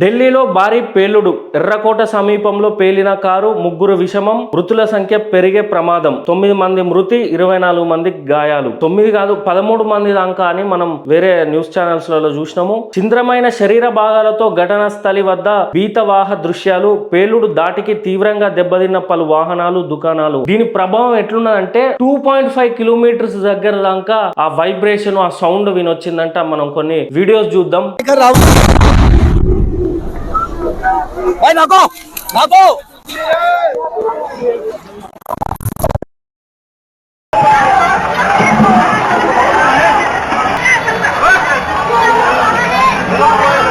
ఢిల్లీలో భారీ పేలుడు. ఎర్రకోట సమీపంలో పేలిన కారు ముగ్గురు విషమం మృతుల సంఖ్య పెరిగే ప్రమాదం. తొమ్మిది మంది మృతి ఇరవై నాలుగు మంది గాయాలు. తొమ్మిది కాదు పదమూడు మంది దాకా అని మనం వేరే న్యూస్ ఛానల్స్లలో చూసినాము. చింద్రమైన శరీర భాగాలతో ఘటనా స్థలి వద్ద బీతవాహ దృశ్యాలు పేలుడు దాటికి తీవ్రంగా దెబ్బతిన్న పలు వాహనాలు దుకాణాలు. దీని ప్రభావం ఎట్లున్నదంటే టూ పాయింట్ ఫైవ్ కిలోమీటర్స్ దగ్గర దాకా ఆ వైబ్రేషన్ ఆ సౌండ్ వినొచ్చిందంట. మనం కొన్ని వీడియోస్ చూద్దాం. ভাই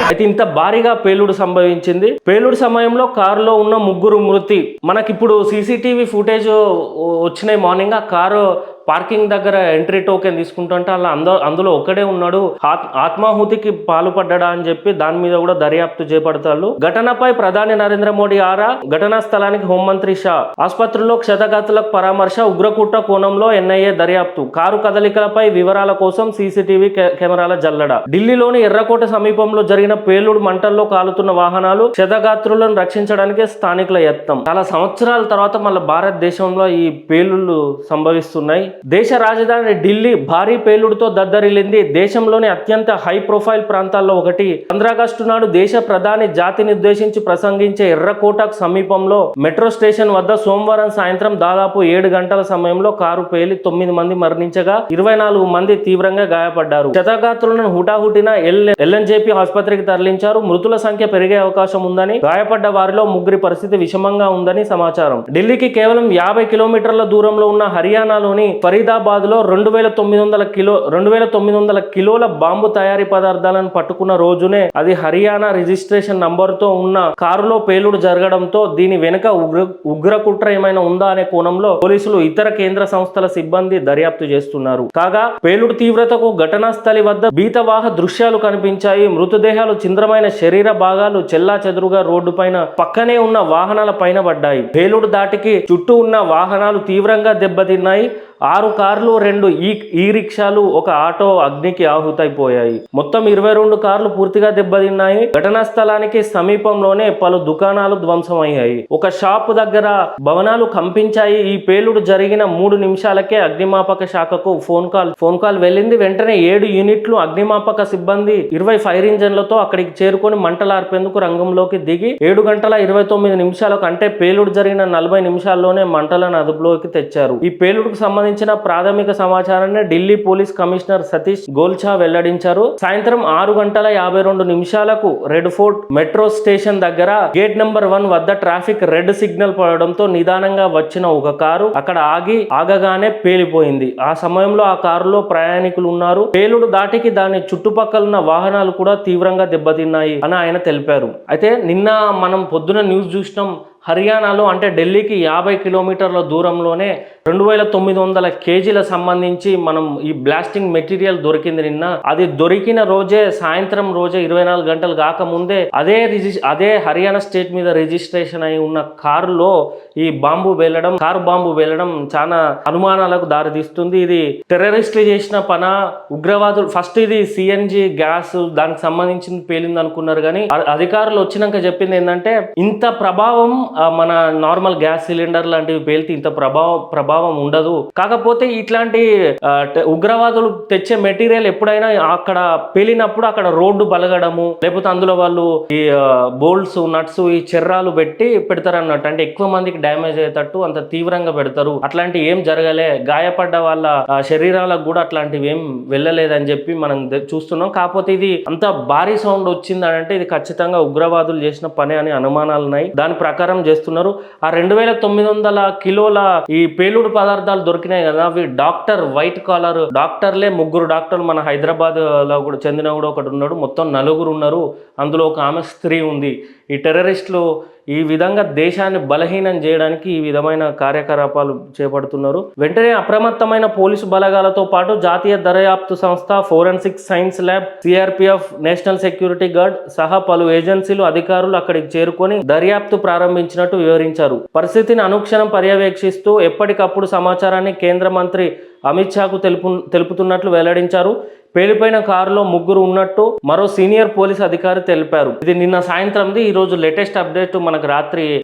అయితే ఇంత భారీగా పేలుడు సంభవించింది. పేలుడు సమయంలో కారులో ఉన్న ముగ్గురు మృతి. మనకిప్పుడు సీసీటీవీ ఫుటేజ్ వచ్చినాయి మార్నింగ్ ఆ కారు పార్కింగ్ దగ్గర ఎంట్రీ టోకెన్ తీసుకుంటుంటే అలా అంద అందులో ఒక్కడే ఉన్నాడు. ఆత్- ఆత్మాహుతికి పాల్పడ్డా అని చెప్పి దాని మీద కూడా దర్యాప్తు చేపడతారు ఘటనపై ప్రధాని నరేంద్ర మోడీ ఆరా ఘటనా స్థలానికి హోంమంత్రి షా. ఆసుపత్రిలో క్షతగాతులకు పరామర్శ ఉగ్రకూట కోణంలో ఎన్ఐఏ దర్యాప్తు. కారు కదలికలపై వివరాల కోసం సీసీటీవీ కె- కెమెరాల జల్లడ. ఢిల్లీలోని ఎర్రకోట సమీపంలో జరిగిన పేలుడు మంటల్లో కాలుతున్న వాహనాలు క్షతగాత్రులను రక్షించడానికి స్థానికుల యత్నం. చాలా సంవత్సరాల తర్వాత మళ్ళీ భారతదేశంలో ఈ పేలుళ్ళు సంభవిస్తున్నాయి. దేశ రాజధాని ఢిల్లీ భారీ పేలుడుతో దద్దరిల్లింది. దేశంలోని అత్యంత హై ప్రొఫైల్ ప్రాంతాల్లో ఒకటి. పంద్రాగస్టు నాడు దేశ ప్రధాని జాతిని ఉద్దేశించి ప్రసంగించే ఎర్రకోటకు సమీపంలో మెట్రో స్టేషన్ వద్ద సోమవారం సాయంత్రం దాదాపు ఏడు గంటల సమయంలో కారు పేలి తొమ్మిది మంది మరణించగా ఇరవై నాలుగు మంది తీవ్రంగా గాయపడ్డారు. క్షతగాత్రులను హుటాహుటిన ఎల్ ఎల్ఎన్జేపీ ఆసుపత్రికి తరలించారు. మృతుల సంఖ్య పెరిగే అవకాశం ఉందని గాయపడ్డ వారిలో ముగ్గురి పరిస్థితి విషమంగా ఉందని సమాచారం. ఢిల్లీకి కేవలం యాభై కిలోమీటర్ల దూరంలో ఉన్న హర్యానాలోని ఫరీదాబాద్లో రెండు వేల తొమ్మిది వందల కిలో రెండు వేల తొమ్మిది వందల కిలోల బాంబు తయారీ పదార్థాలను పట్టుకున్న రోజునే అది హర్యానా రిజిస్ట్రేషన్ నంబర్తో ఉన్న కారులో పేలుడు జరగడంతో దీని వెనుక ఉగ్ర ఉగ్రకుట్ర ఏమైనా ఉందా అనే కోణంలో పోలీసులు ఇతర కేంద్ర సంస్థల సిబ్బంది దర్యాప్తు చేస్తున్నారు. కాగా పేలుడు తీవ్రతకు ఘటనా స్థలి వద్ద భీతవాహ దృశ్యాలు కనిపించాయి. మృతదేహాలు చింద్రమైన శరీర భాగాలు చెల్లా చెదురుగా రోడ్డు పైన పక్కనే ఉన్న వాహనాల పైన పడ్డాయి. పేలుడు దాటికి చుట్టూ ఉన్న వాహనాలు తీవ్రంగా దెబ్బతిన్నాయి. ఆరు కార్లు రెండు ఈ ఈ రిక్షాలు ఒక ఆటో అగ్నికి ఆహుతైపోయాయి. మొత్తం ఇరవై రెండు కార్లు పూర్తిగా దెబ్బతిన్నాయి. ఘటనా స్థలానికి సమీపంలోనే పలు దుకాణాలు ధ్వంసమయ్యాయి. ఒక షాప్ దగ్గర భవనాలు కంపించాయి. ఈ పేలుడు జరిగిన మూడు నిమిషాలకే అగ్నిమాపక శాఖకు ఫోన్ కాల్ ఫోన్ కాల్ వెళ్ళింది. వెంటనే ఏడు యూనిట్లు అగ్నిమాపక సిబ్బంది ఇరవై ఫైర్ ఇంజన్లతో అక్కడికి చేరుకొని మంటలార్పేందుకు రంగంలోకి దిగి ఏడు గంటల ఇరవై తొమ్మిది నిమిషాలకు అంటే పేలుడు జరిగిన నలభై నిమిషాల్లోనే మంటలను అదుపులోకి తెచ్చారు. ఈ పేలుడుకు సంబంధించిన ప్రాథమిక సమాచారాన్ని ఢిల్లీ పోలీస్ కమిషనర్ సతీష్ గోల్చా వెల్లడించారు. సాయంత్రం ఆరు గంటల యాభై రెండు నిమిషాలకు రెడ్ ఫోర్ట్ మెట్రో స్టేషన్ దగ్గర గేట్ నెంబర్ వన్ వద్ద ట్రాఫిక్ రెడ్ సిగ్నల్ పడడంతో నిదానంగా వచ్చిన ఒక కారు అక్కడ ఆగి ఆగగానే పేలిపోయింది. ఆ సమయంలో ఆ కారులో ప్రయాణికులు ఉన్నారు. పేలుడు దాటికి దాని చుట్టుపక్కల ఉన్న వాహనాలు కూడా తీవ్రంగా దెబ్బతిన్నాయి అని ఆయన తెలిపారు. అయితే నిన్న మనం పొద్దున న్యూస్ చూసినాం హర్యానాలో అంటే ఢిల్లీకి యాభై కిలోమీటర్ల దూరంలోనే రెండు వేల తొమ్మిది వందల కేజీల సంబంధించి మనం ఈ బ్లాస్టింగ్ మెటీరియల్ దొరికింది నిన్న. అది దొరికిన రోజే సాయంత్రం రోజే ఇరవై నాలుగు గంటలు కాకముందే అదే రిజి అదే హర్యానా స్టేట్ మీద రిజిస్ట్రేషన్ అయి ఉన్న కారులో ఈ బాంబు వేలడం కారు బాంబు వేలడం చాలా అనుమానాలకు దారితీస్తుంది. ఇది టెర్రరిస్టులు చేసిన పన? ఉగ్రవాదులు ఫస్ట్ ఇది సిఎన్జి గ్యాస్ దానికి సంబంధించింది పేలింది అనుకున్నారు కానీ అధికారులు వచ్చినాక చెప్పింది ఏంటంటే ఇంత ప్రభావం మన నార్మల్ గ్యాస్ సిలిండర్ లాంటివి పేలితే ఇంత ప్రభావం ప్రభావం ఉండదు. కాకపోతే ఇట్లాంటి ఉగ్రవాదులు తెచ్చే మెటీరియల్ ఎప్పుడైనా అక్కడ పేలినప్పుడు అక్కడ రోడ్డు బలగడము లేకపోతే అందులో వాళ్ళు ఈ బోల్ట్స్ నట్స్ ఈ చెర్రాలు పెట్టి పెడతారు అన్నట్టు అంటే ఎక్కువ మందికి డ్యామేజ్ అయ్యేటట్టు అంత తీవ్రంగా పెడతారు. అట్లాంటి ఏం జరగలే. గాయపడ్డ వాళ్ళ శరీరాలకు కూడా అట్లాంటివి ఏం వెళ్ళలేదని చెప్పి మనం చూస్తున్నాం. కాకపోతే ఇది అంత భారీ సౌండ్ వచ్చింది అంటే ఇది ఖచ్చితంగా ఉగ్రవాదులు చేసిన పని అని అనుమానాలు ఉన్నాయి. దాని ప్రకారం చేస్తున్నారు. ఆ రెండు వేల తొమ్మిది వందల కిలోల ఈ పేలుడు పదార్థాలు దొరికినాయి కదా అవి డాక్టర్ వైట్ కాలర్ డాక్టర్లే ముగ్గురు డాక్టర్లు మన హైదరాబాద్లో కూడా చెందిన కూడా ఒకటి ఉన్నాడు. మొత్తం నలుగురు ఉన్నారు. అందులో ఒక ఆమె స్త్రీ ఉంది. ఈ టెర్రరిస్టులు ఈ విధంగా దేశాన్ని బలహీనం చేయడానికి ఈ విధమైన కార్యకలాపాలు చేపడుతున్నారు. వెంటనే అప్రమత్తమైన పోలీసు బలగాలతో పాటు జాతీయ దర్యాప్తు సంస్థ forensic science lab CRPF national security guard సహా పలు ఏజెన్సీలు అధికారులు అక్కడికి చేరుకొని దర్యాప్తు ప్రారంభించినట్టు వివరించారు. పరిస్థితిని అనుక్షణం పర్యవేక్షిస్తూ ఎప్పటికప్పుడు సమాచారాన్ని కేంద్ర మంత్రి అమిత్ షాకు తెలుపు తెలుపుతున్నట్లు వెల్లడించారు. పేలిపోయిన కారులో ముగ్గురు ఉన్నట్టు మరో సీనియర్ పోలీస్ అధికారి తెలిపారు. ఇది నిన్న సాయంత్రంది. ఈ రోజు లేటెస్ట్ అప్డేట్ మనకు రాత్రి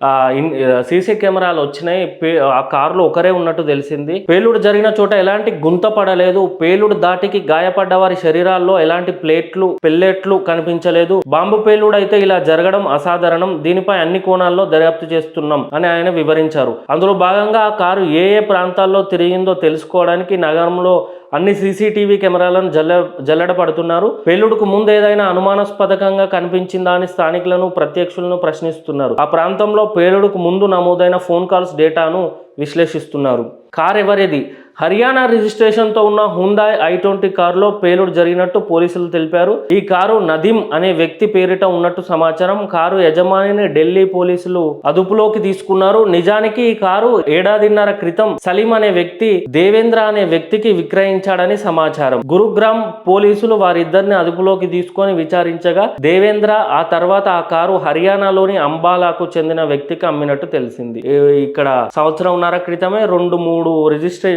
సీసీ కెమెరాలు వచ్చినాయి. పే- ఆ కారులో ఒకరే ఉన్నట్టు తెలిసింది. పేలుడు జరిగిన చోట ఎలాంటి గుంత పడలేదు. పేలుడు దాటికి గాయపడ్డ వారి శరీరాల్లో ఎలాంటి ప్లేట్లు పెల్లెట్లు కనిపించలేదు. బాంబు పేలుడు అయితే ఇలా జరగడం అసాధారణం. దీనిపై అన్ని కోణాల్లో దర్యాప్తు చేస్తున్నాం అని ఆయన వివరించారు. అందులో భాగంగా ఆ కారు ఏ ఏ ప్రాంతాల్లో తిరిగిందో తెలుసుకోవడానికి నగరంలో అన్ని సీసీటీవీ కెమెరాలను జల్ల జల్లెడ పడుతున్నారు పేలుడుకు ముందు ఏదైనా అనుమానాస్పదకంగా కనిపించిందా అని స్థానికులను ప్రత్యక్షులను ప్రశ్నిస్తున్నారు. ఆ ప్రాంతంలో పేలుడుకు ముందు నమోదైన ఫోన్ కాల్స్ డేటాను విశ్లేషిస్తున్నారు. కార్ ఎవరిది హర్యానా రిజిస్ట్రేషన్తో ఉన్న హుందాయ్ ఐ ట్వంటీ కారులో పేలుడు జరిగినట్టు పోలీసులు తెలిపారు. ఈ కారు నదీం అనే వ్యక్తి పేరిట ఉన్నట్టు సమాచారం. కారు యజమానిని ఢిల్లీ పోలీసులు అదుపులోకి తీసుకున్నారు. నిజానికి ఈ కారు ఏడాదిన్నర క్రితం సలీం అనే వ్యక్తి దేవేంద్ర అనే వ్యక్తికి విక్రయించాడని సమాచారం. గురుగ్రామ్ పోలీసులు వారిద్దరిని అదుపులోకి తీసుకొని విచారించగా దేవేంద్ర ఆ తర్వాత ఆ కారు హర్యానాలోని అంబాలాకు చెందిన వ్యక్తికి అమ్మినట్టు తెలిసింది. ఇక్కడ సంవత్సరంన్నర క్రితమే రెండు మూడు రిజిస్ట్రే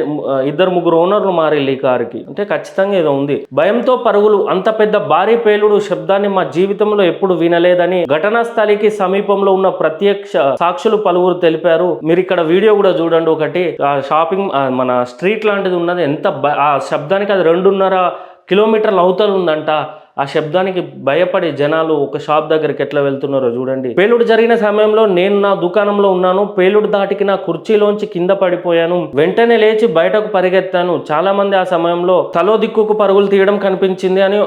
ఇద్దరు ముగ్గురు ఓనర్లు మారిల్లు ఈ కారుకి. అంటే ఖచ్చితంగా ఏదో ఉంది. భయంతో పరుగులు అంత పెద్ద భారీ పేలుడు శబ్దాన్ని మా జీవితంలో ఎప్పుడు వినలేదని ఘటనా స్థలికి సమీపంలో ఉన్న ప్రత్యక్ష సాక్షులు పలువురు తెలిపారు. మీరు ఇక్కడ వీడియో కూడా చూడండి ఒకటి. ఆ షాపింగ్ మన స్ట్రీట్ లాంటిది ఉన్నది. ఎంత ఆ శబ్దానికి అది రెండున్నర కిలోమీటర్ల అవతలు ఉందంట. ఆ శబ్దానికి భయపడి జనాలు ఒక షాప్ దగ్గరికి ఎట్లా వెళ్తున్నారో చూడండి. పేలుడు జరిగిన సమయంలో నేను నా దుకాణంలో ఉన్నాను. పేలుడు దాటికి నా కుర్చీలోంచి కింద పడిపోయాను. వెంటనే లేచి బయటకు పరిగెత్తాను. చాలా మంది ఆ సమయంలో తలో దిక్కుకు పరుగులు తీయడం కనిపించింది అని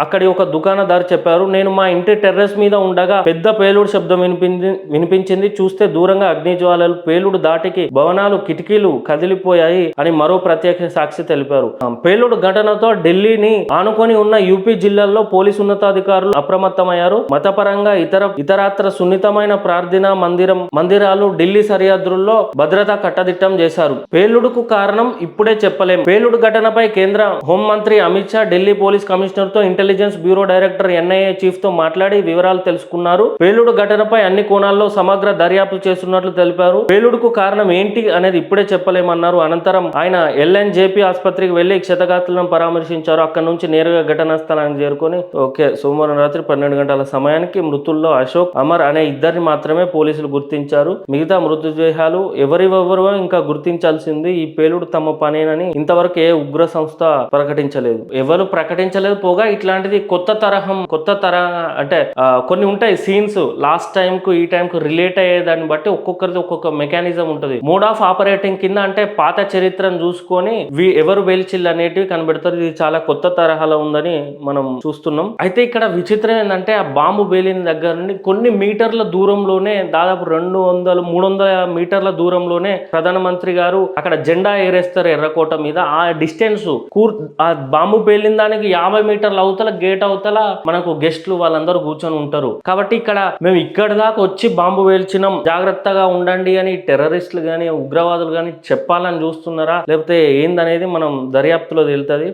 అక్కడి ఒక దుకాణదారు చెప్పారు. నేను మా ఇంటి టెర్రస్ మీద ఉండగా పెద్ద పేలుడు శబ్దం వినిపించి వినిపించింది. చూస్తే దూరంగా అగ్నిజ్వాలలు పేలుడు దాటికి భవనాలు కిటికీలు కదిలిపోయాయి అని మరో ప్రత్యక్ష సాక్షి తెలిపారు. పేలుడు ఘటనతో ఢిల్లీని ఆనుకొని ఉన్న యూపీ జిల్లాలో ఘటనలో పోలీసు ఉన్నతాధికారులు అప్రమత్తమయ్యారు. మతపరంగా ఇతర ఇతరత్ర సున్నితమైన ప్రార్థన మందిరం మందిరాలు ఢిల్లీ సరిహద్దుల్లో భద్రత కట్టదిట్టం చేశారు. పేలుడుకు కారణం ఇప్పుడే చెప్పలేం. పేలుడు ఘటనపై కేంద్ర హోంమంత్రి అమిత్ షా ఢిల్లీ పోలీస్ కమిషనర్తో ఇంటెలిజెన్స్ బ్యూరో డైరెక్టర్ ఎన్ఐఏ చీఫ్తో మాట్లాడి వివరాలు తెలుసుకున్నారు. పేలుడు ఘటనపై అన్ని కోణాల్లో సమగ్ర దర్యాప్తు చేస్తున్నట్లు తెలిపారు. పేలుడుకు కారణం ఏంటి అనేది ఇప్పుడే చెప్పలేమన్నారు. అనంతరం ఆయన ఎల్ఎన్జేపీ ఆసుపత్రికి వెళ్ళి క్షతగాత్రులను పరామర్శించారు. అక్కడ నుంచి నేరుగా ఘటనా స్థలానికి చేరుకొని ఓకే సోమవారం రాత్రి పన్నెండు గంటల సమయానికి మృతుల్లో అశోక్ అమర్ అనే ఇద్దరిని మాత్రమే పోలీసులు గుర్తించారు. మిగతా మృతదేహాలు ఎవరివెవరో ఇంకా గుర్తించాల్సింది ఈ పేలుడు తమ పనేనని ఇంతవరకు ఏ ఉగ్ర సంస్థ ప్రకటించలేదు. ఎవరు ప్రకటించలేదు పోగా ఇట్లాంటిది కొత్త తరహం కొత్త తరహా అంటే కొన్ని ఉంటాయి సీన్స్. లాస్ట్ టైం కు ఈ టైం కు రిలేట్ అయ్యే దాన్ని బట్టి ఒక్కొక్కరిది ఒక్కొక్క మెకానిజం ఉంటుంది. మోడ్ ఆఫ్ ఆపరేటింగ్ కింద అంటే పాత చరిత్రను చూసుకొని ఎవరు వెలిచిల్ అనేటివి కనబెడతారు. ఇది చాలా కొత్త తరహాలో ఉందని మనం చూస్తున్నాం. చూస్తున్నాం. అయితే ఇక్కడ విచిత్రం ఏంటంటే ఆ బాంబు పేలిన దగ్గర నుండి కొన్ని మీటర్ల దూరంలోనే దాదాపు రెండు వందలు మూడు వందల మీటర్ల దూరంలోనే ప్రధానమంత్రి గారు అక్కడ జెండా ఏరేస్తారు ఎర్రకోట మీద. ఆ డిస్టెన్స్ కూర్ ఆ బాంబు పేలిన దానికి యాభై మీటర్ల అవతల గేట్ అవతల మనకు గెస్ట్లు వాళ్ళందరూ కూర్చొని ఉంటారు. కాబట్టి ఇక్కడ మేము ఇక్కడ దాకా వచ్చి బాంబు పేల్చినాం జాగ్రత్తగా ఉండండి అని టెర్రరిస్టులు కానీ ఉగ్రవాదులు కానీ చెప్పాలని చూస్తున్నారా? లేకపోతే ఏందనేది మనం దర్యాప్తులో తెలుతుంది?